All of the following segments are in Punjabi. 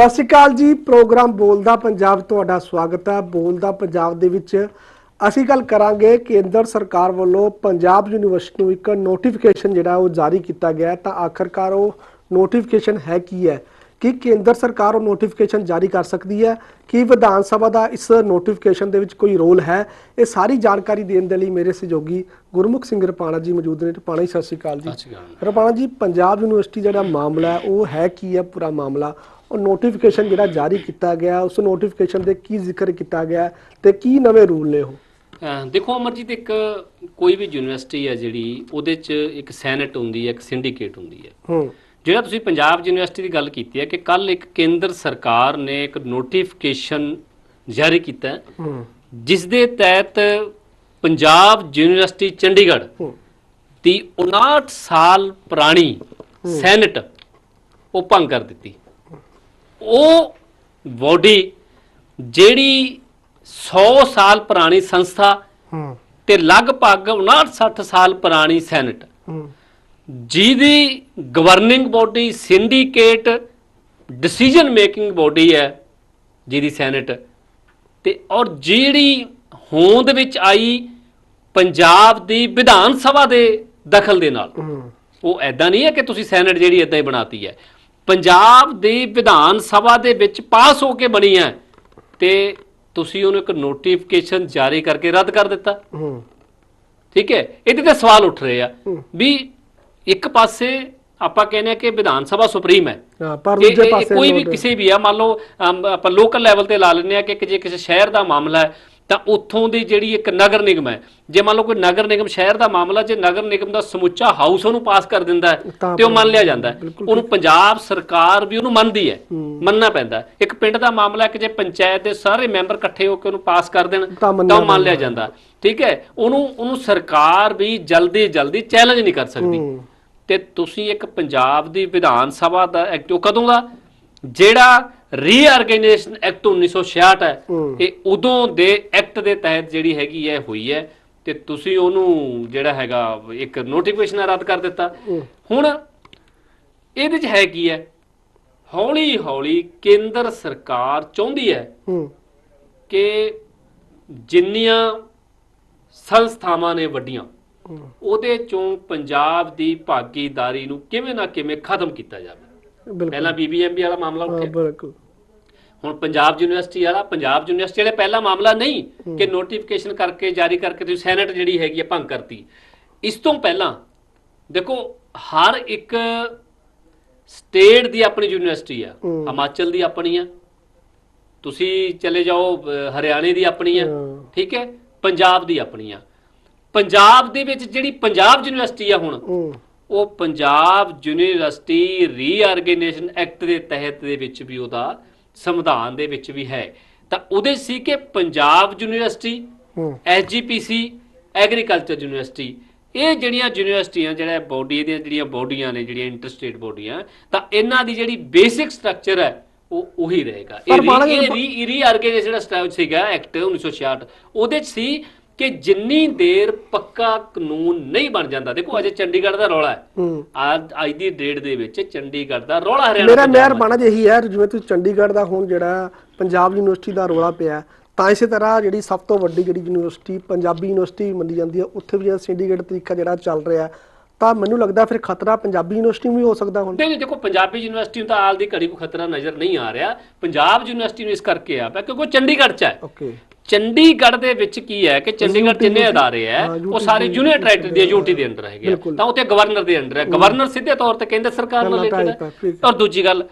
ਸਤਿ ਸ਼੍ਰੀ ਅਕਾਲ ਜੀ, ਪ੍ਰੋਗਰਾਮ ਬੋਲਦਾ ਪੰਜਾਬ ਤੁਹਾਡਾ ਸਵਾਗਤ ਹੈ। ਬੋਲਦਾ ਪੰਜਾਬ ਦੇ ਵਿੱਚ ਅਸੀਂ ਗੱਲ ਕਰਾਂਗੇ, ਕੇਂਦਰ ਸਰਕਾਰ ਵੱਲੋਂ ਪੰਜਾਬ ਯੂਨੀਵਰਸਿਟੀ ਨੂੰ ਇੱਕ ਨੋਟੀਫਿਕੇਸ਼ਨ ਜਿਹੜਾ ਉਹ ਜਾਰੀ ਕੀਤਾ ਗਿਆ ਤਾਂ ਆਖਰਕਾਰ ਉਹ ਨੋਟੀਫਿਕੇਸ਼ਨ ਹੈ ਕੀ ਹੈ? ਕਿ ਕੇਂਦਰ ਸਰਕਾਰ ਉਹ ਨੋਟੀਫਿਕੇਸ਼ਨ ਜਾਰੀ ਕਰ ਸਕਦੀ ਹੈ ਕਿ ਵਿਧਾਨ ਸਭਾ ਦਾ ਇਸ ਨੋਟੀਫਿਕੇਸ਼ਨ ਦੇ ਵਿੱਚ ਕੋਈ ਰੋਲ ਹੈ? ਇਹ ਸਾਰੀ ਜਾਣਕਾਰੀ ਦੇਣ ਦੇ ਲਈ ਮੇਰੇ ਸਹਿਯੋਗੀ ਗੁਰਮੁਖ ਸਿੰਘ ਰਪਾਣਾ ਜੀ ਮੌਜੂਦ ਨੇ। ਰਪਾਣਾ ਜੀ ਸਤਿ ਸ਼੍ਰੀ ਅਕਾਲ ਜੀ। ਰਪਾਣਾ ਜੀ ਪੰਜਾਬ ਯੂਨੀਵਰਸਿਟੀ ਜਿਹੜਾ ਮਾਮਲਾ ਹੈ ਉਹ ਹੈ ਕੀ ਹੈ ਪੂਰਾ ਮਾਮਲਾ? ਉਹ ਨੋਟੀਫਿਕੇਸ਼ਨ ਜਿਹੜਾ ਜਾਰੀ ਕੀਤਾ ਗਿਆ ਉਸ ਨੋਟੀਫਿਕੇਸ਼ਨ ਦੇ ਕੀ ਜ਼ਿਕਰ ਕੀਤਾ ਗਿਆ ਤੇ ਕੀ ਨਵੇਂ ਰੂਲ ਨੇ ਉਹ? ਦੇਖੋ ਅਮਰਜੀਤ ਇੱਕ ਕੋਈ ਵੀ ਯੂਨੀਵਰਸਿਟੀ ਹੈ ਜਿਹੜੀ ਉਹਦੇ 'ਚ ਇੱਕ ਸੈਨੇਟ ਹੁੰਦੀ ਹੈ ਇੱਕ ਸਿੰਡੀਕੇਟ ਹੁੰਦੀ ਹੈ। ਹੂੰ। ਜਿਹੜਾ ਤੁਸੀਂ ਪੰਜਾਬ ਯੂਨੀਵਰਸਿਟੀ ਦੀ ਗੱਲ ਕੀਤੀ ਹੈ ਕਿ ਕੱਲ ਇੱਕ ਕੇਂਦਰ ਸਰਕਾਰ ਨੇ ਇੱਕ ਨੋਟੀਫਿਕੇਸ਼ਨ ਜਾਰੀ ਕੀਤਾ ਜਿਸ ਦੇ ਤਹਿਤ ਪੰਜਾਬ ਯੂਨੀਵਰਸਿਟੀ ਚੰਡੀਗੜ੍ਹ ਦੀ 59 ਸਾਲ ਪੁਰਾਣੀ ਸੈਨੇਟ ਉਹ ਭੰਗ ਕਰ ਦਿੱਤੀ। ਉਹ ਬੋਡੀ ਜਿਹੜੀ 100 ਸਾਲ ਪੁਰਾਣੀ ਸੰਸਥਾ ਤੇ ਲਗਭਗ 59-60 ਸਾਲ ਪੁਰਾਣੀ ਸੈਨੇਟ ਜਿਹਦੀ governing body syndicate decision making body ਹੈ ਜਿਹਦੀ ਸੈਨੇਟ ਤੇ ਔਰ ਜਿਹੜੀ ਹੋਂਦ ਵਿੱਚ ਆਈ ਪੰਜਾਬ ਦੀ ਵਿਧਾਨ ਸਭਾ ਦੇ ਦਖਲ ਦੇ ਨਾਲ ਉਹ ਐਦਾਂ ਨਹੀਂ ਹੈ ਕਿ ਤੁਸੀਂ ਸੈਨੇਟ ਜਿਹੜੀ ਐਦਾਂ ਹੀ ਬਣਾਤੀ ਹੈ। ਪੰਜਾਬ ਦੀ ਵਿਧਾਨ ਸਭਾ ਦੇ ਵਿੱਚ ਪਾਸ ਹੋ ਕੇ ਬਣੀ ਹੈ ਤੇ ਤੁਸੀਂ ਉਹਨੂੰ ਇੱਕ ਨੋਟੀਫਿਕੇਸ਼ਨ ਜਾਰੀ ਕਰਕੇ ਰੱਦ ਕਰ ਦਿੱਤਾ। ਠੀਕ ਹੈ? ਇਹਦੇ ਤੇ ਸਵਾਲ ਉੱਠ ਰਹੇ ਆ। ਵੀ ਇੱਕ ਪਾਸੇ ਆਪਾਂ ਕਹਿੰਦੇ ਆ ਕਿ ਵਿਧਾਨ ਸਭਾ ਸੁਪਰੀਮ ਹੈ। ਪਰ ਦੂਜੇ ਪਾਸੇ ਕੋਈ ਵੀ ਕਿਸੇ ਵੀ ਆ ਮੰਨ ਲਓ ਆਪਾਂ ਲੋਕਲ ਲੈਵਲ ਤੇ ਲਾ ਲੈਂਦੇ ਆ ਕਿ ਜੇ ਕਿਸੇ ਸ਼ਹਿਰ ਦਾ ਮਾਮਲਾ ਹੈ ਤਾਂ ਉੱਥੋਂ ਦੀ ਜਿਹੜੀ ਇੱਕ ਨਗਰ ਨਿਗਮ ਹੈ ਜੇ ਮੰਨ ਲਓ ਕੋਈ ਨਗਰ ਨਿਗਮ ਸ਼ਹਿਰ ਦਾ ਮਾਮਲਾ ਜੇ ਨਗਰ ਨਿਗਮ ਦਾ ਸਮੁੱਚਾ ਹਾਊਸ ਉਹਨੂੰ ਪਾਸ ਕਰ ਦਿੰਦਾ ਤਾਂ ਉਹ ਮੰਨ ਲਿਆ ਜਾਂਦਾ ਉਹਨੂੰ ਪੰਜਾਬ ਸਰਕਾਰ ਵੀ ਉਹਨੂੰ ਮੰਨਦੀ ਹੈ। ਮੰਨਣਾ ਪੈਂਦਾ। ਇੱਕ ਪਿੰਡ ਦਾ ਮਾਮਲਾ ਹੈ ਕਿ ਜੇ ਪੰਚਾਇਤ ਦੇ ਸਾਰੇ ਮੈਂਬਰ ਇਕੱਠੇ ਹੋ ਕੇ ਉਹਨੂੰ ਪਾਸ ਕਰ ਦੇਣ ਤਾਂ ਉਹ ਮੰਨ ਲਿਆ ਜਾਂਦਾ। ਠੀਕ ਹੈ ਉਹਨੂੰ ਉਹਨੂੰ ਸਰਕਾਰ ਵੀ ਜਲਦੀ ਜਲਦੀ ਚੈਲੰਜ ਨਹੀਂ ਕਰ ਸਕਦੀ। ਤੇ ਤੁਸੀਂ ਇੱਕ ਪੰਜਾਬ ਦੀ ਵਿਧਾਨ ਸਭਾ ਦਾ ਐਕਟ ਉਹ ਕਦੋਂ ਦਾ ਜਿਹੜਾ ਰੀਆਰਗੇਨਾਈਜੇਸ਼ਨ ਐਕਟ 1966 ਹੈ। ਇਹ ਉਦੋਂ ਦੇ ਐਕਟ ਦੇ ਤਹਿਤ ਜਿਹੜੀ ਹੈਗੀ ਹੈ ਹੋਈ ਹੈ ਤੇ ਤੁਸੀਂ ਉਹਨੂੰ ਜਿਹੜਾ ਹੈਗਾ ਇੱਕ ਨੋਟੀਫਿਕੇਸ਼ਨ ਰੱਦ ਕਰ ਦਿੱਤਾ। ਹੁਣ ਇਹਦੇ 'ਚ ਹੈ ਕੀ ਹੈ ਹੌਲੀ ਹੌਲੀ ਕੇਂਦਰ ਸਰਕਾਰ ਚਾਹੁੰਦੀ ਹੈ ਕਿ ਜਿੰਨੀਆਂ ਸੰਸਥਾਵਾਂ ਨੇ ਵੱਡੀਆਂ ਉਹਦੇ ਚੋਂ ਪੰਜਾਬ ਦੀ ਭਾਗੀਦਾਰੀ ਨੂੰ ਕਿਵੇਂ ਨਾ ਕਿਵੇਂ ਖਤਮ ਕੀਤਾ ਜਾਵੇ। ਪਹਿਲਾਂ ਬੀਬੀਐਮਬੀ ਵਾਲਾ ਮਾਮਲਾ ਉੱਠਿਆ। ਬਿਲਕੁਲ। ਹੁਣ ਪੰਜਾਬ ਯੂਨੀਵਰਸਿਟੀ ਵਾਲਾ ਪੰਜਾਬ ਯੂਨੀਵਰਸਿਟੀ ਵਾਲੇ ਪਹਿਲਾ ਮਾਮਲਾ ਨਹੀਂ ਕਿ ਨੋਟੀਫਿਕੇਸ਼ਨ ਕਰਕੇ ਜਾਰੀ ਕਰਕੇ ਤੁਸੀਂ ਸੈਨੇਟ ਜਿਹੜੀ ਹੈਗੀ ਹੈ ਭੰਗ ਕਰਤੀ। ਇਸ ਤੋਂ ਪਹਿਲਾਂ ਦੇਖੋ ਹਰ ਇੱਕ ਸਟੇਟ ਦੀ ਆਪਣੀ ਯੂਨੀਵਰਸਿਟੀ ਆ। ਹਿਮਾਚਲ ਦੀ ਆਪਣੀ ਆ। ਤੁਸੀਂ ਚਲੇ ਜਾਓ ਹਰਿਆਣੇ ਦੀ ਆਪਣੀ ਆ। ਠੀਕ ਹੈ? ਪੰਜਾਬ ਦੀ ਆਪਣੀ ਆ। ਪੰਜਾਬ ਦੇ ਵਿੱਚ ਜਿਹੜੀ ਪੰਜਾਬ ਯੂਨੀਵਰਸਿਟੀ ਆ ਹੁਣ ਹੂੰ। ਉਹ ਪੰਜਾਬ ਯੂਨੀਵਰਸਿਟੀ ਰੀਆਰਗੇਨਾਈਜੇਸ਼ਨ ਐਕਟ ਦੇ ਤਹਿਤ ਦੇ ਵਿੱਚ ਵੀ ਉਹਦਾ ਸੰਵਿਧਾਨ ਦੇ ਵਿੱਚ ਵੀ ਹੈ। ਤਾਂ ਉਹਦੇ ਸੀ ਕਿ ਪੰਜਾਬ ਯੂਨੀਵਰਸਿਟੀ ਹੂੰ। ਐਸਜੀਪੀਸੀ ਐਗਰੀਕਲਚਰ ਯੂਨੀਵਰਸਿਟੀ ਇਹ ਜਿਹੜੀਆਂ ਯੂਨੀਵਰਸਿਟੀਆਂ ਜਿਹੜਾ ਬੋਡੀ ਦੀਆਂ ਜਿਹੜੀਆਂ ਬੋਡੀਆਂ ਨੇ ਜਿਹੜੀਆਂ ਇੰਟਰਸਟੇਟ ਬੋਡੀਆਂ ਤਾਂ ਇਹਨਾਂ ਦੀ ਜਿਹੜੀ ਬੇਸਿਕ ਸਟਰਕਚਰ ਹੈ ਉਹ ਉਹੀ ਰਹੇਗਾ। ਮਾੜਾ ਜਿਹਾ- ਇਹ ਰੀ ਰੀ ਜਿਹੜਾ ਸਟਰਕਚਰ ਸੀਗਾ ਐਕਟ 1966 ਉਹਦੇ 'ਚ ਸੀ ਕਿ ਜਿੰਨੀ ਦੇਰ ਪੱਕਾ ਕਾਨੂੰਨ ਨਹੀਂ ਬਣ ਜਾਂਦਾ ਦੇਖੋ ਅਜੇ ਚੰਡੀਗੜ੍ਹ ਦਾ ਰੌਲਾ ਹੈ। ਅੱਜ ਦੀ ਡੇਟ ਦੇ ਵਿੱਚ ਚੰਡੀਗੜ੍ਹ ਦਾ ਰੌਲਾ ਹਰਿਆਣਾ ਮੇਰਾ ਦਾ। ਬਾਣਾ ਜਿਹੀ ਹੈ ਜਿਵੇਂ ਤੁਸੀਂ ਚੰਡੀਗੜ੍ਹ ਦਾ ਹੁਣ ਜਿਹੜਾ ਪੰਜਾਬ ਯੂਨੀਵਰਸਿਟੀ ਦਾ ਰੋਲਾ ਪਿਆ ਤਾਂ ਇਸੇ ਤਰ੍ਹਾਂ ਜਿਹੜੀ ਸਭ ਤੋਂ ਵੱਡੀ ਜਿਹੜੀ ਯੂਨੀਵਰਸਿਟੀ ਪੰਜਾਬੀ ਯੂਨੀਵਰਸਿਟੀ ਮੰਨੀ ਜਾਂਦੀ ਹੈ ਉੱਥੇ ਵੀ ਜਿਹੜਾ ਸਿੰਡੀਕੇਟ ਤਰੀਕਾ ਜਿਹੜਾ ਚੱਲ ਰਿਹਾ ਤਾਂ ਮੈਨੂੰ ਲੱਗਦਾ ਫਿਰ ਖਤਰਾ ਪੰਜਾਬੀ ਯੂਨੀਵਰਸਿਟੀ ਨੂੰ ਵੀ ਹੋ ਸਕਦਾ ਹੁਣ। ਨਹੀਂ ਦੇਖੋ ਪੰਜਾਬੀ ਯੂਨੀਵਰਸਿਟੀ ਨੂੰ ਤਾਂ ਆਲ ਦੀ ਘੜੀ ਕੋਈ ਖਤਰਾ ਨਜ਼ਰ ਨਹੀਂ ਆ ਰਿਹਾ। ਪੰਜਾਬ ਯੂਨੀਵਰਸਿਟੀ ਨੂੰ ਇਸ ਕਰਕੇ ਆ ਪਿਆ ਕਿਉਂਕਿ ਉਹ ਚੰਡੀਗੜ੍ਹ 'ਚ ਹੈ। ਓਕੇ। ਚੰਡੀਗੜ੍ਹ ਦੇ ਵਿੱਚ ਕੀ ਹੈ ਕਿ ਚੰਡੀਗੜ੍ਹ ਜਿੰਨੇ ਅਦਾਰੇ ਹੈ ਉਹ ਸਾਰੇ ਜੂਨੀਅਰ ਟਾਈਟਲ ਦੇ ਯੂਟੀ ਦੇ ਅੰਦਰ ਹੈਗੇ। ਤਾਂ ਉੱਥੇ ਗਵਰਨਰ ਦੇ ਅੰਦਰ ਹੈ। ਗਵਰਨਰ ਸਿੱਧੇ ਤੌਰ ਤੇ ਕੇਂਦਰ ਸਰਕਾਰ ਨਾਲ ਰਿਲੇਟਡ ਹੈ। ਔਰ ਦੂਜੀ ਗੱਲ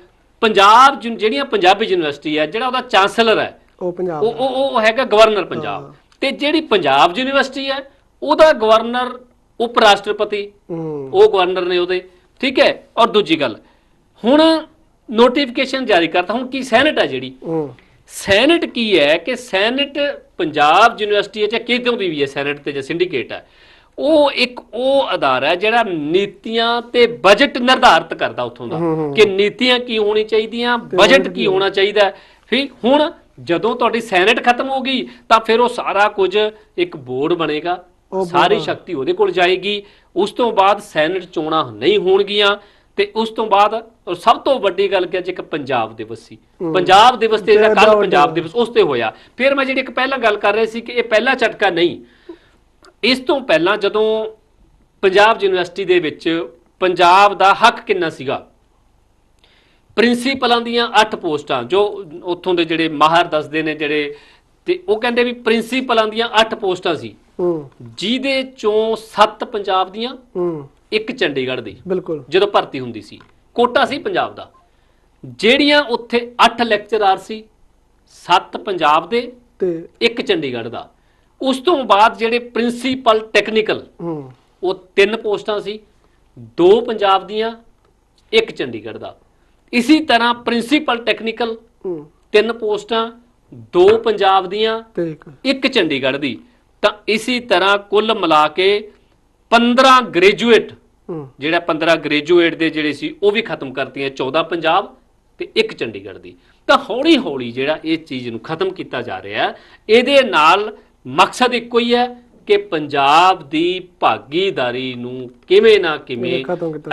ਪੰਜਾਬ ਜਿਹੜੀਆਂ ਪੰਜਾਬੀ ਯੂਨੀਵਰਸਿਟੀ ਹੈ ਜਿਹੜਾ ਉਹਦਾ ਚਾਂਸਲਰ ਹੈ ਉਹ ਪੰਜਾਬ ਉਹ ਉਹ ਹੈਗਾ ਗਵਰਨਰ ਪੰਜਾਬ। ਤੇ ਜਿਹੜੀ ਪੰਜਾਬ ਯੂਨੀਵਰਸਿਟੀ ਹੈ ਉਹਦਾ ਗਵਰਨਰ ਉਪ ਰਾਸ਼ਟਰਪਤੀ ਉਹ ਗਵਰਨਰ ਨੇ ਉਹਦੇ। ਠੀਕ ਹੈ? ਔਰ ਦੂਜੀ ਗੱਲ ਹੁਣ ਨੋਟੀਫਿਕੇਸ਼ਨ ਜਾਰੀ ਕਰਤਾ। ਹੁਣ ਕੀ ਸੈਨੇਟ ਹੈ ਜਿਹੜੀ? ਸੈਨੇਟ ਕੀ ਹੈ ਕਿ ਸੈਨੇਟ ਪੰਜਾਬ ਯੂਨੀਵਰਸਿਟੀ ਹੈ ਜਾਂ ਕਿਤੋਂ ਦੀ ਵੀ ਹੈ ਸੈਨੇਟ ਤੇ ਜਾਂ ਸਿੰਡੀਕੇਟ ਹੈ ਉਹ ਇੱਕ ਉਹ ਅਦਾਰਾ ਹੈ ਜਿਹੜਾ ਨੀਤੀਆਂ ਤੇ ਬਜਟ ਨਿਰਧਾਰਿਤ ਕਰਦਾ ਉੱਥੋਂ ਦਾ ਕਿ ਨੀਤੀਆਂ ਕੀ ਹੋਣੀ ਚਾਹੀਦੀਆਂ ਬਜਟ ਕੀ ਹੋਣਾ ਚਾਹੀਦਾ। ਫਿਰ ਹੁਣ ਜਦੋਂ ਤੁਹਾਡੀ ਸੈਨੇਟ ਖਤਮ ਹੋ ਗਈ ਤਾਂ ਫਿਰ ਉਹ ਸਾਰਾ ਕੁਝ ਇੱਕ ਬੋਰਡ ਬਣੇਗਾ ਸਾਰੀ ਸ਼ਕਤੀ ਉਹਦੇ ਕੋਲ ਜਾਏਗੀ ਉਸ ਤੋਂ ਬਾਅਦ ਸੈਨੇਟ ਚੋਣਾਂ ਨਹੀਂ ਹੋਣਗੀਆਂ ਤੇ ਉਸ ਤੋਂ ਬਾਅਦ ਔਰ ਸਭ ਤੋਂ ਵੱਡੀ ਗੱਲ ਕਿ ਅੱਜ ਇੱਕ ਪੰਜਾਬ ਦਿਵਸ ਸੀ। ਪੰਜਾਬ ਦਿਵਸ ਤੇ ਜਿਹੜਾ ਕੱਲ ਪੰਜਾਬ ਦਿਵਸ ਉਸ ਤੇ ਹੋਇਆ। ਫਿਰ ਮੈਂ ਜਿਹੜੀ ਇੱਕ ਪਹਿਲਾਂ ਗੱਲ ਕਰ ਰਿਹਾ ਸੀ ਕਿ ਇਹ ਪਹਿਲਾ ਝਟਕਾ ਨਹੀਂ। ਇਸ ਤੋਂ ਪਹਿਲਾਂ ਜਦੋਂ ਪੰਜਾਬ ਯੂਨੀਵਰਸਿਟੀ ਦੇ ਵਿੱਚ ਪੰਜਾਬ ਦਾ ਹੱਕ ਕਿੰਨਾ ਸੀਗਾ? ਪ੍ਰਿੰਸੀਪਲਾਂ ਦੀਆਂ 8 ਪੋਸਟਾਂ ਜੋ ਉੱਥੋਂ ਦੇ ਜਿਹੜੇ ਮਾਹਰ ਦੱਸਦੇ ਨੇ ਜਿਹੜੇ ਤੇ ਉਹ ਕਹਿੰਦੇ ਵੀ ਪ੍ਰਿੰਸੀਪਲਾਂ ਦੀਆਂ 8 ਪੋਸਟਾਂ ਸੀ। ਜਿਹਦੇ ਚੋਂ 7 ਪੰਜਾਬ ਦੀਆਂ ਇੱਕ ਚੰਡੀਗੜ੍ਹ ਦੀ। ਬਿਲਕੁਲ। ਜਦੋਂ ਭਰਤੀ ਹੁੰਦੀ ਸੀ। ਕੋਟਾ ਸੀ ਪੰਜਾਬ ਦਾ। ਜਿਹੜੀਆਂ ਉੱਥੇ 8 ਲੈਕਚਰਾਰ ਸੀ 7 ਪੰਜਾਬ ਦੇ ਤੇ ਇੱਕ ਚੰਡੀਗੜ੍ਹ ਦਾ। ਉਸ ਤੋਂ ਬਾਅਦ ਜਿਹੜੇ ਪ੍ਰਿੰਸੀਪਲ ਟੈਕਨੀਕਲ ਹੂੰ। ਉਹ ਤਿੰਨ ਪੋਸਟਾਂ ਸੀ ਦੋ ਪੰਜਾਬ ਦੀਆਂ ਇੱਕ ਚੰਡੀਗੜ੍ਹ ਦਾ। ਇਸੇ ਤਰ੍ਹਾਂ ਪ੍ਰਿੰਸੀਪਲ ਟੈਕਨੀਕਲ ਤਿੰਨ ਪੋਸਟਾਂ ਦੋ ਪੰਜਾਬ ਦੀਆਂ ਤੇ ਇੱਕ ਚੰਡੀਗੜ੍ਹ ਦੀ। ਤਾਂ ਇਸੇ ਤਰ੍ਹਾਂ ਕੁੱਲ ਮਿਲਾ ਕੇ 15 ਗ੍ਰੈਜੂਏਟ ਜਿਹੜਾ 15 ਗ੍ਰੈਜੂਏਟ ਦੇ ਜਿਹੜੇ ਸੀ ਉਹ ਵੀ ਖਤਮ ਕਰਤੀਆਂ 14 ਪੰਜਾਬ ਤੇ ਇੱਕ ਚੰਡੀਗੜ੍ਹ ਦੀ। ਤਾਂ ਹੌਲੀ ਹੌਲੀ ਜਿਹੜਾ ਇਹ ਚੀਜ਼ ਨੂੰ ਖਤਮ ਕੀਤਾ ਜਾ ਰਿਹਾ ਹੈ ਇਹਦੇ ਨਾਲ ਮਕਸਦ ਇੱਕੋ ਹੀ ਹੈ ਕਿ ਪੰਜਾਬ ਦੀ ਭਾਗੀਦਾਰੀ ਨੂੰ ਕਿਵੇਂ ਨਾ ਕਿਵੇਂ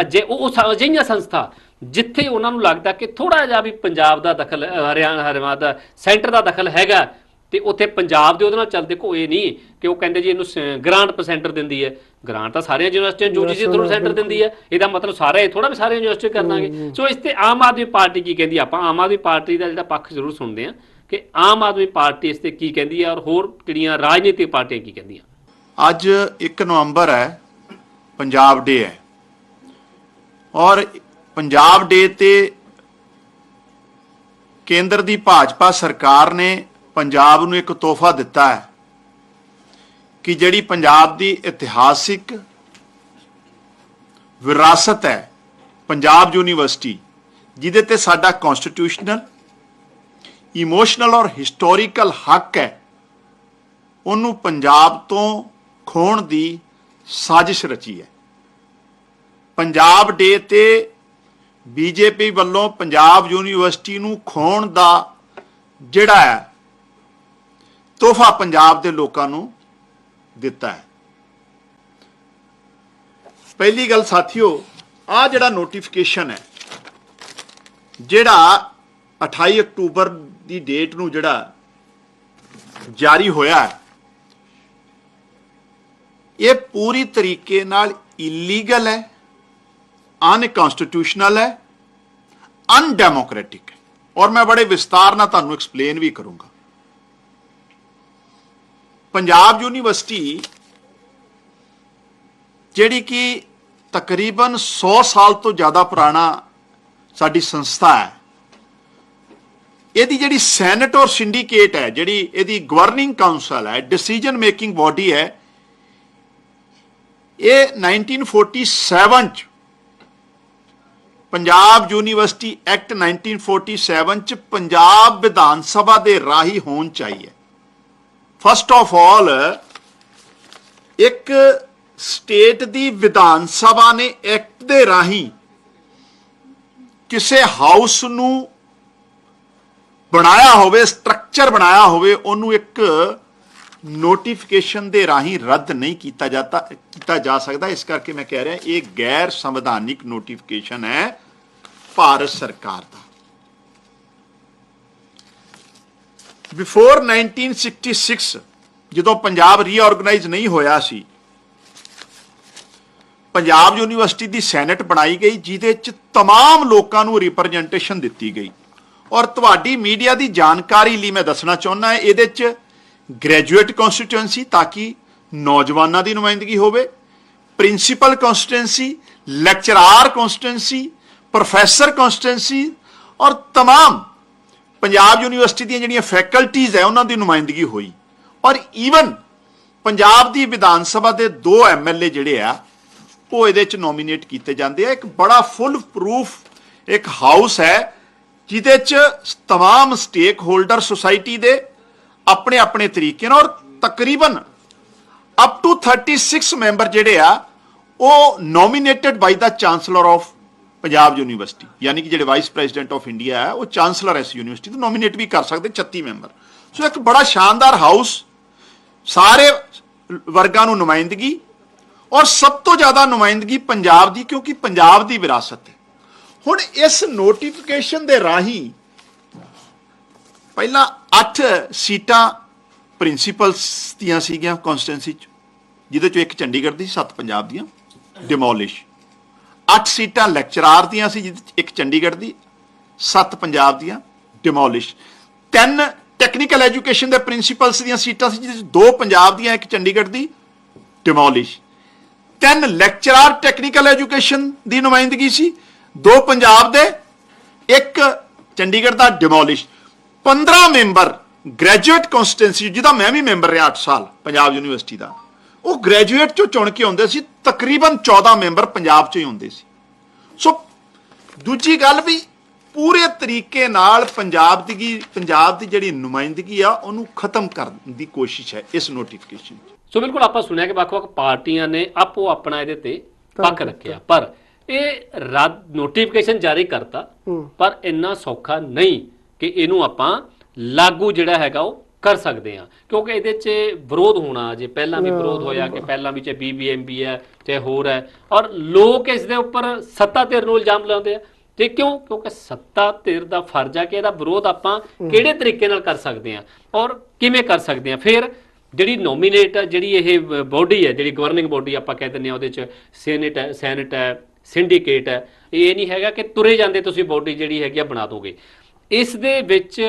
ਅਜੇ ਉਹ ਅਜਿਹੀਆਂ ਸੰਸਥਾ ਜਿੱਥੇ ਉਹਨਾਂ ਨੂੰ ਲੱਗਦਾ ਕਿ ਥੋੜਾ ਜਿਹਾ ਵੀ ਪੰਜਾਬ ਦਾ ਦਖਲ ਹਰਿਆਣਾ ਹਰਿਆਣਾ ਦਾ ਸੈਂਟਰ ਦਾ ਦਖਲ ਹੈਗਾ ਤੇ ਉੱਥੇ ਪੰਜਾਬ ਦੇ ਉਹਦੇ ਨਾਲ ਚੱਲਦੇ ਕੋ ਇਹ ਨਹੀਂ ਕਿ ਉਹ ਕਹਿੰਦੇ ਜੀ ਇਹਨੂੰ ਗ੍ਰਾਂਟ ਪਰਸੈਂਟਰ ਦਿੰਦੀ ਹੈ। ਗ੍ਰਾਂਟ ਤਾਂ ਸਾਰੀਆਂ ਯੂਨੀਵਰਸਿਟੀਆਂ ਯੂਜੀਸੀ ਥਰੂ ਸੈਂਟਰ ਦਿੰਦੀ ਹੈ ਇਹਦਾ ਮਤਲਬ ਸਾਰੇ ਇਹ ਥੋੜਾ ਵੀ ਸਾਰੇ ਯੂਨੀਵਰਸਿਟੀ ਕਰਨਾਗੇ। ਸੋ ਇਸ ਤੇ ਆਮ ਆਦਮੀ ਪਾਰਟੀ ਕੀ ਕਹਿੰਦੀ? ਆਪਾਂ ਆਮ ਆਦਮੀ ਪਾਰਟੀ ਦਾ ਜਿਹੜਾ ਪੱਖ ਜ਼ਰੂਰ ਸੁਣਦੇ ਆ ਕਿ ਆਮ ਆਦਮੀ ਪਾਰਟੀ ਇਸ ਤੇ ਕੀ ਕਹਿੰਦੀ ਹੈ ਔਰ ਹੋਰ ਜਿਹੜੀਆਂ ਰਾਜਨੀਤਿਕ ਪਾਰਟੀਆਂ ਕੀ ਕਹਿੰਦੀਆਂ? ਅੱਜ 1 ਨਵੰਬਰ ਹੈ ਪੰਜਾਬ ਡੇ ਹੈ। ਔਰ ਪੰਜਾਬ ਡੇ ਤੇ ਕੇਂਦਰ ਦੀ ਭਾਜਪਾ ਸਰਕਾਰ ਨੇ ਪੰਜਾਬ ਨੂੰ ਇੱਕ ਤੋਹਫਾ ਦਿੱਤਾ ਹੈ ਕਿ ਜਿਹੜੀ ਪੰਜਾਬ ਦੀ ਇਤਿਹਾਸਿਕ ਵਿਰਾਸਤ ਹੈ, ਪੰਜਾਬ ਯੂਨੀਵਰਸਿਟੀ, ਜਿਹਦੇ ਤੇ ਸਾਡਾ ਕਨਸਟੀਟਿਊਸ਼ਨਲ ਇਮੋਸ਼ਨਲ ਔਰ ਹਿਸਟੋਰੀਕਲ ਹੱਕ ਹੈ, ਉਹਨੂੰ ਪੰਜਾਬ ਤੋਂ ਖੋਣ ਦੀ ਸਾਜ਼ਿਸ਼ ਰਚੀ ਹੈ। ਪੰਜਾਬ ਡੇ ਤੇ ਬੀਜੇਪੀ ਵੱਲੋਂ ਪੰਜਾਬ ਯੂਨੀਵਰਸਿਟੀ ਨੂੰ ਖੋਣ ਦਾ ਜਿਹੜਾ ਹੈ ਤੋਹਫਾ ਪੰਜਾਬ ਦੇ ਲੋਕਾਂ ਨੂੰ ਦਿੱਤਾ ਹੈ। ਪਹਿਲੀ ਗੱਲ ਸਾਥੀਓ ਆ ਜਿਹੜਾ ਨੋਟੀਫਿਕੇਸ਼ਨ ਹੈ, ਜਿਹੜਾ 28 ਅਕਤੂਬਰ ਦੀ ਡੇਟ ਨੂੰ ਜਿਹੜਾ ਜਾਰੀ ਹੋਇਆ ਹੈ, ਇਹ ਪੂਰੀ ਤਰੀਕੇ ਨਾਲ ਇਲੀਗਲ ਹੈ ਅਨਕਨਸਟੀਟਿਊਸ਼ਨਲ ਹੈ ਅਨਡੈਮੋਕ੍ਰੈਟਿਕ ਔਰ ਮੈਂ ਬੜੇ ਵਿਸਤਾਰ ਨਾਲ ਤੁਹਾਨੂੰ ਐਕਸਪਲੇਨ ਵੀ ਕਰੂੰਗਾ। ਪੰਜਾਬ ਯੂਨੀਵਰਸਿਟੀ, ਜਿਹੜੀ ਕਿ ਤਕਰੀਬਨ 100 ਸਾਲ ਤੋਂ ਜ਼ਿਆਦਾ ਪੁਰਾਣਾ ਸਾਡੀ ਸੰਸਥਾ ਹੈ, ਇਹਦੀ ਜਿਹੜੀ ਸੈਨੇਟ ਔਰ ਸਿੰਡੀਕੇਟ ਹੈ, ਜਿਹੜੀ ਇਹਦੀ ਗਵਰਨਿੰਗ ਕਾਉਂਸਲ ਹੈ ਡਿਸੀਜਨ ਮੇਕਿੰਗ ਬਾਡੀ ਹੈ, ਇਹ 1947 ਚ ਪੰਜਾਬ ਯੂਨੀਵਰਸਿਟੀ ਐਕਟ 1947 ਚ ਪੰਜਾਬ ਵਿਧਾਨ ਸਭਾ ਦੇ ਰਾਹੀਂ ਹੋਣ ਚਾਹੀਏ ਫਸਟ ਆਫ ਆਲ ਇੱਕ ਸਟੇਟ ਦੀ ਵਿਧਾਨ ਸਭਾ ਨੇ ਐਕਟ ਦੇ ਰਾਹੀਂ ਕਿਸੇ ਹਾਊਸ ਨੂੰ ਬਣਾਇਆ ਹੋਵੇ ਸਟਰਕਚਰ ਬਣਾਇਆ ਹੋਵੇ, ਉਹਨੂੰ ਇੱਕ ਨੋਟੀਫਿਕੇਸ਼ਨ ਦੇ ਰਾਹੀਂ ਰੱਦ ਨਹੀਂ ਕੀਤਾ ਜਾਂਦਾ ਕੀਤਾ ਜਾ ਸਕਦਾ। ਇਸ ਕਰਕੇ ਮੈਂ ਕਹਿ ਰਿਹਾ, ਇਹ ਗੈਰ ਸੰਵਿਧਾਨਿਕ ਨੋਟੀਫਿਕੇਸ਼ਨ ਹੈ ਭਾਰਤ ਸਰਕਾਰ ਦਾ। ਬਿਫੋਰ 1966 ਜਦੋਂ ਪੰਜਾਬ ਰੀਆਰਗੇਨਾਈਜ਼ ਨਹੀਂ ਹੋਇਆ ਸੀ ਪੰਜਾਬ ਯੂਨੀਵਰਸਿਟੀ ਦੀ ਸੈਨੇਟ ਬਣਾਈ ਗਈ ਜਿਹਦੇ ਚ तमाम ਲੋਕਾਂ ਨੂੰ ਰਿਪਰੈਜ਼ੈਂਟੇਸ਼ਨ ਦਿੱਤੀ ਗਈ ਔਰ ਤੁਹਾਡੀ ਮੀਡੀਆ ਦੀ ਜਾਣਕਾਰੀ ਲਈ ਮੈਂ ਦੱਸਣਾ ਚਾਹੁੰਦਾ ਹਾਂ ਇਹਦੇ ਚ ਗ੍ਰੈਜੂਏਟ ਕਨਸਟੀਟੂਐਂਸੀ ਤਾਂ ਕਿ ਨੌਜਵਾਨਾਂ ਦੀ ਨੁਮਾਇੰਦਗੀ ਹੋਵੇ principal constituency lecturer constituency professor constituency ਔਰ तमाम ਪੰਜਾਬ ਯੂਨੀਵਰਸਿਟੀ ਦੀਆਂ ਜਿਹੜੀਆਂ ਫੈਕਲਟੀਆਂ ਹੈ ਉਹਨਾਂ ਦੀ ਨੁਮਾਇੰਦਗੀ ਹੋਈ ਔਰ ਈਵਨ ਪੰਜਾਬ ਦੀ ਵਿਧਾਨ ਸਭਾ ਦੇ ਦੋ ਐਮਐਲਏ ਜਿਹੜੇ ਆ ਉਹ ਇਹਦੇ ਚ ਨੋਮੀਨੇਟ ਕੀਤੇ ਜਾਂਦੇ ਆ ਇੱਕ ਬੜਾ ਫੁੱਲ ਪ੍ਰੂਫ ਇੱਕ ਹਾਊਸ ਹੈ ਜਿਹਦੇ ਚ तमाम ਸਟੇਕ ਹੋਲਡਰ ਸੁਸਾਇਟੀ ਦੇ ਆਪਣੇ ਆਪਣੇ ਤਰੀਕੇ ਨਾਲ ਔਰ ਤਕਰੀਬਨ ਅਪ ਟੂ 36 ਮੈਂਬਰ ਜਿਹੜੇ ਆ ਉਹ nominated by the chancellor of Punjab university, ਯਾਨੀ ਕਿ ਜਿਹੜੇ ਵਾਈਸ ਪ੍ਰੈਜ਼ੀਡੈਂਟ ਆਫ ਇੰਡੀਆ ਹੈ, ਉਹ ਚਾਂਸਲਰ ਇਸ ਯੂਨੀਵਰਸਿਟੀ ਤੋਂ ਨੋਮੀਨੇਟ ਵੀ ਕਰ ਸਕਦੇ 36 ਮੈਂਬਰ ਸੋ ਇੱਕ ਬੜਾ ਸ਼ਾਨਦਾਰ ਹਾਊਸ ਸਾਰੇ ਵਰਗਾਂ ਨੂੰ ਨੁਮਾਇੰਦਗੀ, ਔਰ ਸਭ ਤੋਂ ਜ਼ਿਆਦਾ ਨੁਮਾਇੰਦਗੀ ਪੰਜਾਬ ਦੀ, ਕਿਉਂਕਿ ਪੰਜਾਬ ਦੀ ਵਿਰਾਸਤ ਹੈ। ਹੁਣ ਇਸ ਨੋਟੀਫਿਕੇਸ਼ਨ ਦੇ ਰਾਹੀਂ ਪਹਿਲਾਂ 8 ਸੀਟਾਂ ਪ੍ਰਿੰਸੀਪਲਸ ਦੀਆਂ ਸੀਗੀਆਂ ਕਨਸਟੀਟੈਂਸੀ ਚ, ਜਿਹਦੇ ਚੋਂ ਇੱਕ ਚੰਡੀਗੜ੍ਹ ਦੀ 7 ਪੰਜਾਬ ਦੀਆਂ ਡਿਮੋਲਿਸ਼ 8 ਸੀਟਾਂ ਲੈਕਚਰਾਰ ਦੀਆਂ ਸੀ ਜਿਹਦੇ ਚ ਇੱਕ ਚੰਡੀਗੜ੍ਹ ਦੀ 7 ਪੰਜਾਬ ਦੀਆਂ ਡਿਮੋਲਿਸ਼ ਤਿੰਨ ਟੈਕਨੀਕਲ ਐਜੂਕੇਸ਼ਨ ਦੇ ਪ੍ਰਿੰਸੀਪਲਸ ਦੀਆਂ ਸੀਟਾਂ ਸੀ, ਜਿਹਦੇ ਚ ਦੋ ਪੰਜਾਬ ਦੀਆਂ, ਇੱਕ ਚੰਡੀਗੜ੍ਹ ਦੀ ਡਿਮੋਲਿਸ਼ ਤਿੰਨ ਲੈਕਚਰਾਰ ਟੈਕਨੀਕਲ ਐਜੂਕੇਸ਼ਨ ਦੀ ਨੁਮਾਇੰਦਗੀ ਸੀ, ਦੋ ਪੰਜਾਬ ਦੇ, ਇੱਕ ਚੰਡੀਗੜ੍ਹ ਦਾ ਡਿਮੋਲਿਸ਼ 15 ਮੈਂਬਰ ਗ੍ਰੈਜੂਏਟ ਕਨਸਟੀਟੈਂਸੀ ਜਿਹਦਾ ਮੈਂ ਵੀ ਮੈਂਬਰ ਰਿਹਾ 8 ਸਾਲ, ਪੰਜਾਬ ਯੂਨੀਵਰਸਿਟੀ ਦਾ। ਉਹ ਗ੍ਰੈਜੂਏਟ ਚੋਂ ਚੁਣ ਕੇ ਆਉਂਦੇ ਸੀ ਤਕਰੀਬਨ 14 ਮੈਂਬਰ ਪੰਜਾਬ ਚੋਂ ਹੀ ਹੁੰਦੇ ਸੀ। ਸੋ ਦੂਜੀ ਗੱਲ ਵੀ ਪੂਰੇ ਤਰੀਕੇ ਨਾਲ ਪੰਜਾਬ ਦੀ ਪੰਜਾਬ ਦੀ ਜਿਹੜੀ ਨੁਮਾਇੰਦਗੀ ਆ ਉਹਨੂੰ ਖਤਮ ਕਰਨ ਦੀ ਕੋਸ਼ਿਸ਼ ਹੈ ਇਸ ਨੋਟੀਫਿਕੇਸ਼ਨ 'ਚ। ਸੋ ਬਿਲਕੁਲ ਆਪਾਂ ਸੁਣਿਆ ਕਿ ਵੱਖ-ਵੱਖ ਪਾਰਟੀਆਂ ਨੇ ਆਪੋ ਆਪਣਾ ਇਹਦੇ ਤੇ ਪੱਕ ਰੱਖਿਆ। ਪਰ ਇਹ ਰੱਦ ਨੋਟੀਫਿਕੇਸ਼ਨ ਜਾਰੀ ਕਰਤਾ। ਪਰ ਇੰਨਾ ਸੌਖਾ ਨਹੀਂ ਕਿ ਇਹਨੂੰ ਆਪਾਂ ਲਾਗੂ ਜਿਹੜਾ ਹੈਗਾ ਉਹ ਕਰ ਸਕਦੇ ਆ ਕਿਉਂਕਿ ਇਹਦੇ 'ਚ ਵਿਰੋਧ ਹੋਣਾ ਜੇ ਪਹਿਲਾਂ ਵੀ ਵਿਰੋਧ ਹੋਇਆ ਕਿ ਪਹਿਲਾਂ ਵੀ ਚਾਹੇ ਬੀਬੀਐਮਬੀ ਹੈ ਚਾਹੇ ਹੋਰ ਹੈ ਔਰ ਲੋਕ ਇਸ ਦੇ ਉੱਪਰ ਸੱਤਾ ਧਿਰ ਨੂੰ ਇਲਜ਼ਾਮ ਲਾਉਂਦੇ ਆ। ਤੇ ਕਿਉਂ? ਕਿਉਂਕਿ ਸੱਤਾ ਧਿਰ ਦਾ ਫਰਜ਼ ਆ ਕਿ ਇਹਦਾ ਵਿਰੋਧ ਆਪਾਂ ਕਿਹੜੇ ਤਰੀਕੇ ਨਾਲ ਕਰ ਸਕਦੇ ਆ ਔਰ ਕਿਵੇਂ ਕਰ ਸਕਦੇ ਆ ਫਿਰ ਜਿਹੜੀ ਨੋਮੀਨੇਟ ਜਿਹੜੀ ਇਹ ਬੋਡੀ ਹੈ ਜਿਹੜੀ ਗਵਰਨਿੰਗ ਬੋਡੀ ਆਪਾਂ ਕਹਿ ਦਿੰਦੇ ਆ ਉਹਦੇ ਚ ਸੈਨੇਟ ਹੈ ਸੈਨੇਟ ਹੈ ਸਿੰਡੀਕੇਟ ਹੈ ਇਹ ਨਹੀਂ ਹੈਗਾ ਕਿ ਤੁਰੇ ਜਾਂਦੇ ਤੁਸੀਂ ਬੋਡੀ ਜਿਹੜੀ ਹੈਗੀ ਆ ਬਣਾ ਦੋਗੇ। ਇਸ ਦੇ ਵਿੱਚ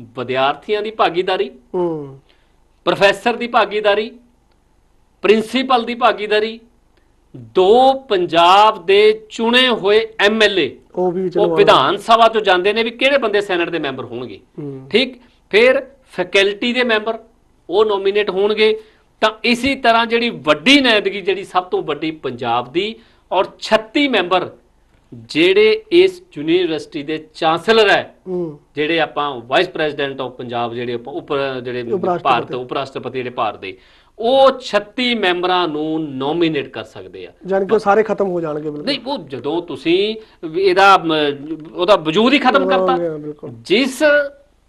ਵਿਦਿਆਰਥੀਆਂ ਦੀ ਭਾਗੀਦਾਰੀ ਹੂੰ। ਪ੍ਰੋਫੈਸਰ ਦੀ ਭਾਗੀਦਾਰੀ ਪ੍ਰਿੰਸੀਪਲ ਦੀ ਭਾਗੀਦਾਰੀ ਦੋ ਪੰਜਾਬ ਦੇ ਚੁਣੇ ਹੋਏ ਐਮਐਲਏ ਉਹ ਵੀ ਉਹ ਵਿਧਾਨ ਸਭਾ ਤੋਂ ਜਾਂਦੇ ਨੇ ਵੀ ਕਿਹੜੇ ਬੰਦੇ ਸੈਨੇਟ ਦੇ ਮੈਂਬਰ ਹੋਣਗੇ। ਠੀਕ? ਫਿਰ ਫੈਕਲਟੀ ਦੇ ਮੈਂਬਰ ਉਹ ਨੋਮੀਨੇਟ ਹੋਣਗੇ। ਤਾਂ ਇਸੇ ਤਰ੍ਹਾਂ ਜਿਹੜੀ ਵੱਡੀ ਨੁਮਾਇੰਦਗੀ ਜਿਹੜੀ ਸਭ ਤੋਂ ਵੱਡੀ ਪੰਜਾਬ ਦੀ ਔਰ 36 ਮੈਂਬਰ ਜਿਹੜੇ ਇਸ ਯੂਨੀਵਰਸਿਟੀ ਦੇ ਚਾਂਸਲਰ ਹੈ ਜਿਹੜੇ ਆਪਾਂ ਵਾਈਸ ਪ੍ਰੈਜ਼ੀਡੈਂਟ ਆਫ ਪੰਜਾਬ ਜਿਹੜੇ ਆਪਾਂ ਉੱਪਰ ਜਿਹੜੇ। ਭਾਰਤ ਉਪ ਰਾਸ਼ਟਰਪਤੀ ਜਿਹੜੇ ਭਾਰਤ ਦੇ ਉਹ 36 ਮੈਂਬਰਾਂ ਨੂੰ ਨੋਮੀਨੇਟ ਕਰ ਸਕਦੇ ਆ। ਜਾਣੀ ਕਿ ਸਾਰੇ ਖਤਮ ਹੋ ਜਾਣਗੇ ਬਿਲਕੁਲ। ਨਹੀਂ ਉਹ ਜਦੋਂ ਤੁਸੀਂ ਇਹਦਾ ਉਹਦਾ ਵਜੂਦ ਹੀ ਖਤਮ ਕਰਤਾ। ਜਿਸ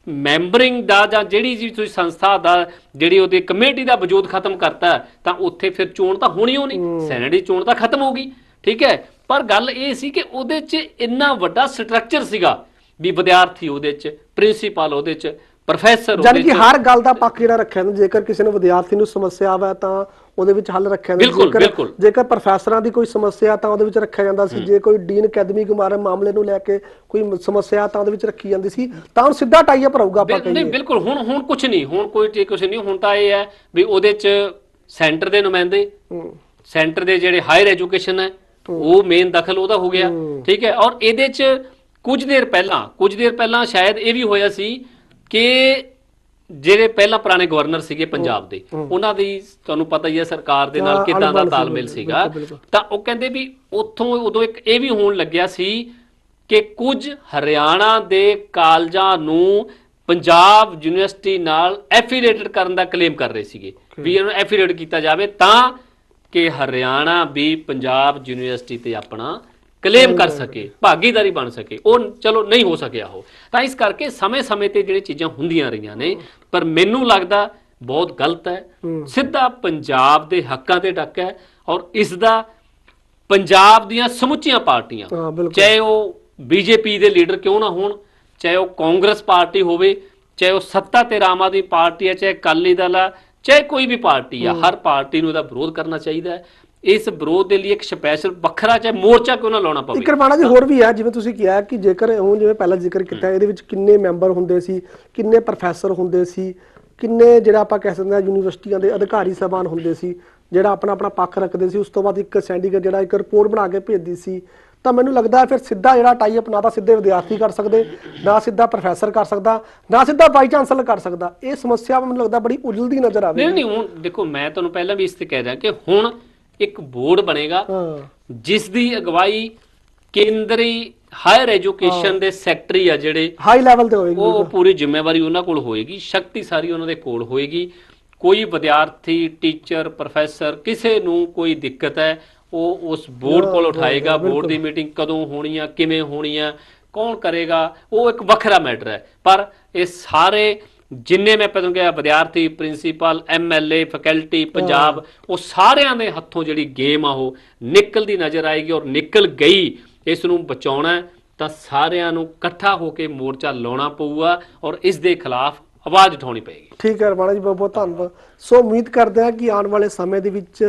ਮੈਂਬਰਿੰਗ ਦਾ ਜਾਂ ਜਿਹੜੀ ਜੀ ਤੁਸੀਂ ਸੰਸਥਾ ਦਾ ਜਿਹੜੀ ਉਹਦੀ ਕਮੇਟੀ ਦਾ ਵਜੂਦ ਖਤਮ ਕਰਤਾ ਤਾਂ ਉੱਥੇ ਫਿਰ ਚੋਣ ਤਾਂ ਹੋਣੀ ਹੋਣੀ ਸੈਨੇਟ ਦੀ ਚੋਣ ਤਾਂ ਖਤਮ ਹੋ ਗਈ। ਠੀਕ ਹੈ? ਪਰ ਗੱਲ ਇਹ ਸੀ ਕਿ ਉਹਦੇ 'ਚ ਇੰਨਾ ਵੱਡਾ ਸਟਰਕਚਰ ਸੀਗਾ ਵੀ ਵਿਦਿਆਰਥੀ ਉਹਦੇ 'ਚ ਪ੍ਰਿੰਸੀਪਲ ਉਹਦੇ 'ਚ ਪ੍ਰੋਫੈਸਰ ਉਹਦੇ ਕਿ 'ਚ। ਹਰ ਗੱਲ ਦਾ ਪੱਖ ਜਿਹੜਾ ਰੱਖਿਆ ਜਾਂਦਾ ਜੇਕਰ ਕਿਸੇ ਨੂੰ ਵਿਦਿਆਰਥੀ ਨੂੰ ਸਮੱਸਿਆ ਆਵੇ ਤਾਂ ਉਹਦੇ ਵਿੱਚ ਹੱਲ ਰੱਖਿਆ ਜਾਂਦਾ। ਬਿਲਕੁਲ। ਜੇਕਰ ਪ੍ਰੋਫੈਸਰਾਂ ਦੀ ਕੋਈ ਸਮੱਸਿਆ ਤਾਂ ਉਹਦੇ ਵਿੱਚ ਰੱਖਿਆ ਜਾਂਦਾ ਸੀ। ਜੇ ਕੋਈ ਡੀਨ ਅਕੈਡਮਿਕ ਮਾਰੇ ਮਾਮਲੇ ਨੂੰ ਲੈ ਕੇ ਕੋਈ ਸਮੱਸਿਆ ਤਾਂ ਉਹਦੇ ਵਿੱਚ ਰੱਖੀ ਜਾਂਦੀ ਸੀ। ਤਾਂ ਹੁਣ ਸਿੱਧਾ ਟਾਈ ਅਪ ਰਹੂਗਾ ਆਪਾਂ ਬਿਲ- ਨਹੀਂ ਕਹੀਏ। ਬਿਲਕੁਲ ਹੁਣ ਹੁਣ ਕੁਝ ਨਹੀਂ ਹੁਣ ਕੋਈ ਕੁਝ ਨਹੀਂ ਹੁਣ ਤਾਂ ਇਹ ਹੈ ਵੀ ਉਹਦੇ 'ਚ ਸੈਂਟਰ ਦੇ ਨੁਮਾਇੰਦੇ। ਸੈਂਟਰ ਦੇ ਜਿਹੜੇ ਹਾਇਰ ਐਜੂਕੇਸ਼ਨ ਹੈ ਉਹ ਮੇਨ ਦਖਲ ਉਹਦਾ ਹੋ ਗਿਆ। ਠੀਕ ਹੈ ਔਰ ਇਹਦੇ 'ਚ ਕੁਝ ਦੇਰ ਪਹਿਲਾਂ ਕੁਝ ਦੇਰ ਪਹਿਲਾਂ ਸ਼ਾਇਦ ਇਹ ਵੀ ਹੋਇਆ ਸੀ ਕਿ ਜਿਹੜੇ ਪਹਿਲਾਂ ਪੁਰਾਣੇ ਗਵਰਨਰ ਸੀਗੇ ਪੰਜਾਬ ਦੇ ਉਹਨਾਂ ਦੀ ਤੁਹਾਨੂੰ ਪਤਾ ਹੀ ਹੈ ਸਰਕਾਰ ਦੇ ਨਾਲ ਕਿਦਾਂ ਦਾ ਤਾਲਮੇਲ ਸੀਗਾ। ਤਾਂ ਉਹ ਕਹਿੰਦੇ ਵੀ ਉੱਥੋਂ ਉਦੋਂ ਇੱਕ ਇਹ ਵੀ ਹੋਣ ਲੱਗਿਆ ਸੀ ਕਿ ਕੁਝ ਹਰਿਆਣਾ ਦੇ ਕਾਲਜਾਂ ਨੂੰ ਪੰਜਾਬ ਯੂਨੀਵਰਸਿਟੀ ਨਾਲ ਐਫੀਲੀਏਟਡ ਕਰਨ ਦਾ ਕਲੇਮ ਕਰ ਰਹੇ ਸੀਗੇ। ਵੀ ਇਹਨੂੰ ਐਫੀਲੀਏਟ ਕੀਤਾ ਜਾਵੇ ਤਾਂ ਕਿ ਹਰਿਆਣਾ ਵੀ ਪੰਜਾਬ ਯੂਨੀਵਰਸਿਟੀ ਤੇ ਆਪਣਾ ਕਲੇਮ ਕਰ ਸਕੇ ਭਾਗੀਦਾਰੀ ਬਣ ਸਕੇ ਉਹ ਚਲੋ ਨਹੀਂ ਹੋ ਸਕਿਆ ਉਹ। ਤਾਂ ਇਸ ਕਰਕੇ ਸਮੇਂ-ਸਮੇਂ ਤੇ ਜਿਹੜੇ ਚੀਜ਼ਾਂ ਹੁੰਦੀਆਂ ਰਹੀਆਂ ਨੇ ਪਰ ਮੈਨੂੰ ਲੱਗਦਾ ਬਹੁਤ ਗਲਤ ਹੈ। ਸਿੱਧਾ ਪੰਜਾਬ ਦੇ ਹੱਕਾਂ ਤੇ ਡੱਕ ਹੈ ਔਰ ਇਸ ਦਾ ਪੰਜਾਬ ਦੀਆਂ ਸਮੁੱਚੀਆਂ ਪਾਰਟੀਆਂ ਚਾਹੇ ਉਹ ਬੀਜੇਪੀ ਦੇ ਲੀਡਰ ਕਿਉਂ ਨਾ ਹੋਣ ਚਾਹੇ ਉਹ ਕਾਂਗਰਸ ਪਾਰਟੀ ਹੋਵੇ ਚਾਹੇ ਉਹ ਸੱਤਾ ਤੇ ਆਮ ਆਦਮੀ ਪਾਰਟੀ ਹੈ ਚਾਹੇ ਅਕਾਲੀ ਦਲ ਹੈ ਚਾਹੇ ਕੋਈ ਵੀ ਪਾਰਟੀ ਆ ਹਰ ਪਾਰਟੀ ਨੂੰ ਇਹਦਾ ਵਿਰੋਧ ਕਰਨਾ ਚਾਹੀਦਾ ਹੈ। ਇਸ ਵਿਰੋਧ ਦੇ ਲਈ ਇੱਕ ਸਪੈਸ਼ਲ ਵੱਖਰਾ ਚਾਹੇ ਮੋਰਚਾ ਕਿਉਂ ਨਾ ਲਾਉਣਾ ਪਵੇ। ਰਮਾਣਾ ਜੀ ਹੋਰ ਵੀ ਹੈ ਜਿਵੇਂ ਤੁਸੀਂ ਕਿਹਾ ਕਿ ਜੇਕਰ ਹੁਣ ਜਿਵੇਂ ਪਹਿਲਾਂ ਜ਼ਿਕਰ ਕੀਤਾ ਇਹਦੇ ਵਿੱਚ ਕਿੰਨੇ ਮੈਂਬਰ ਹੁੰਦੇ ਸੀ ਕਿੰਨੇ ਪ੍ਰੋਫੈਸਰ ਹੁੰਦੇ ਸੀ ਕਿੰਨੇ ਜਿਹੜਾ ਆਪਾਂ ਕਹਿ ਸਕਦੇ ਹਾਂ ਯੂਨੀਵਰਸਿਟੀਆਂ ਦੇ ਅਧਿਕਾਰੀ ਸਭਾਨ ਹੁੰਦੇ ਸੀ ਜਿਹੜਾ ਆਪਣਾ ਆਪਣਾ ਪੱਖ ਰੱਖਦੇ ਸੀ ਉਸ ਤੋਂ ਬਾਅਦ ਇੱਕ ਸੈਂਡੀਕੇਟ ਜਿਹੜਾ ਇੱਕ ਰਿਪੋਰਟ ਬਣਾ ਕੇ ਭੇਜਦੀ ਸੀ ਤਾਂ ਮੈਨੂੰ ਲੱਗਦਾ ਫਿਰ ਸਿੱਧਾ ਜਿਹੜਾ ਟਾਈ ਅਪ ਨਾ ਤਾਂ ਸਿੱਧੇ ਵਿਦਿਆਰਥੀ ਕਰ ਸਕਦੇ ਨਾ ਸਿੱਧਾ ਪ੍ਰੋਫੈਸਰ ਕਰ ਸਕਦਾ ਨਾ ਸਿੱਧਾ ਵਾਈਸ ਚਾਂਸਲਰ ਕਰ ਸਕਦਾ। ਇਹ ਸਮੱਸਿਆ ਮੈਨੂੰ ਲੱਗਦਾ ਬੜੀ ਉਜਲਦੀ ਨਜ਼ਰ ਆਵੇ ਨਹੀਂ ਨਹੀਂ ਹੁਣ ਦੇਖੋ ਮੈਂ ਤੁਹਾਨੂੰ ਪਹਿਲਾਂ ਵੀ ਇਸ ਤੇ ਕਹਿ ਰਿਹਾ ਕਿ ਹੁਣ ਇੱਕ ਬੋਰਡ ਬਣੇਗਾ ਜਿਸ ਦੀ ਅਗਵਾਈ ਕੇਂਦਰੀ ਹਾਇਰ ਐਜੂਕੇਸ਼ਨ ਦੇ ਸੈਕਟਰੀ ਆ ਜਿਹੜੇ ਹਾਈ ਲੈਵਲ ਤੇ ਹੋਏਗੀ ਉਹ ਪੂਰੀ ਜ਼ਿੰਮੇਵਾਰੀ ਉਹਨਾਂ ਕੋਲ ਹੋਏਗੀ ਸ਼ਕਤੀ ਸਾਰੀ ਉਹਨਾਂ ਦੇ ਕੋਲ ਹੋਏਗੀ। ਕੋਈ ਵਿਦਿਆਰਥੀ ਟੀਚਰ ਪ੍ਰੋਫੈਸਰ ਕਿਸੇ ਨੂੰ ਕੋਈ ਦਿੱਕਤ ਹੈ ਉਹ ਉਸ ਬੋਰਡ ਕੋਲ ਉਠਾਏਗਾ ਬੋਰਡ ਦੀ ਮੀਟਿੰਗ ਕਦੋਂ ਹੋਣੀ ਆ ਕਿਵੇਂ ਹੋਣੀ ਆ ਕੌਣ ਕਰੇਗਾ ਉਹ ਇੱਕ ਵੱਖਰਾ ਮੈਟਰ ਹੈ। ਪਰ ਇਹ ਸਾਰੇ ਜਿੰਨੇ ਮੈਂ ਪਹਿਲਾਂ ਕਿਹਾ ਵਿਦਿਆਰਥੀ ਪ੍ਰਿੰਸੀਪਲ ਐਮਐਲਏ ਫੈਕਲਟੀ ਪੰਜਾਬ ਉਹ ਸਾਰਿਆਂ ਦੇ ਹੱਥੋਂ ਜਿਹੜੀ ਗੇਮ ਆ ਉਹ ਨਿਕਲਦੀ ਨਜ਼ਰ ਆਏਗੀ ਔਰ ਨਿਕਲ ਗਈ ਇਸ ਨੂੰ ਬਚਾਉਣਾ ਤਾਂ ਸਾਰਿਆਂ ਨੂੰ ਇਕੱਠਾ ਹੋ ਕੇ ਮੋਰਚਾ ਲਾਉਣਾ ਪਊਗਾ ਔਰ ਇਸ ਦੇ ਖਿਲਾਫ ਆਵਾਜ਼ ਉਠਾਉਣੀ ਪਏਗੀ। ਠੀਕ ਹੈ ਰਮਾਣਾ ਜੀ ਬਹੁਤ ਬਹੁਤ ਧੰਨਵਾਦ। ਸੋ ਉਮੀਦ ਕਰਦੇ ਹਾਂ ਕਿ ਆਉਣ ਵਾਲੇ ਸਮੇਂ ਦੇ ਵਿੱਚ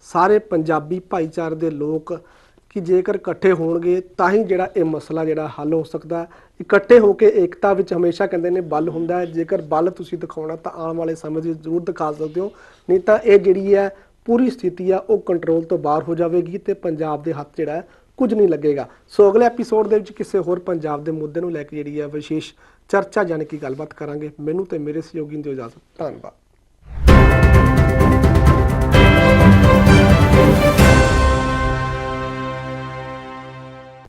ਸਾਰੇ ਪੰਜਾਬੀ ਭਾਈਚਾਰੇ ਦੇ ਲੋਕ ਕਿ ਜੇਕਰ ਇਕੱਠੇ ਹੋਣਗੇ ਤਾਂ ਹੀ ਜਿਹੜਾ ਇਹ ਮਸਲਾ ਜਿਹੜਾ ਹੱਲ ਹੋ ਸਕਦਾ ਇਕੱਠੇ ਹੋ ਕੇ ਏਕਤਾ ਵਿੱਚ ਹਮੇਸ਼ਾ ਕਹਿੰਦੇ ਨੇ ਬਲ ਹੁੰਦਾ ਹੈ। ਜੇਕਰ ਬਲ ਤੁਸੀਂ ਦਿਖਾਉਣਾ ਤਾਂ ਆਉਣ ਵਾਲੇ ਸਮੇਂ 'ਚ ਜ਼ਰੂਰ ਦਿਖਾ ਸਕਦੇ ਹੋ। ਨਹੀਂ ਤਾਂ ਇਹ ਜਿਹੜੀ ਹੈ ਪੂਰੀ ਸਥਿਤੀ ਆ, ਉਹ ਕੰਟਰੋਲ ਤੋਂ ਬਾਹਰ ਹੋ ਜਾਵੇਗੀ ਤੇ ਪੰਜਾਬ ਦੇ ਹੱਥ ਜਿਹੜਾ ਕੁਝ ਨਹੀਂ ਲੱਗੇਗਾ। ਸੋ ਅਗਲੇ ਐਪੀਸੋਡ ਦੇ ਵਿੱਚ ਕਿਸੇ ਹੋਰ ਪੰਜਾਬ ਦੇ ਮੁੱਦੇ ਨੂੰ ਲੈ ਕੇ ਜਿਹੜੀ ਹੈ ਵਿਸ਼ੇਸ਼ ਚਰਚਾ ਜਾਣੀ ਕਿ ਗੱਲਬਾਤ ਕਰਾਂਗੇ। ਮੈਨੂੰ ਤੇ ਮੇਰੇ ਸਹਿਯੋਗੀ ਦੀ ਇਜਾਜ਼ਤ। ਧੰਨਵਾਦ।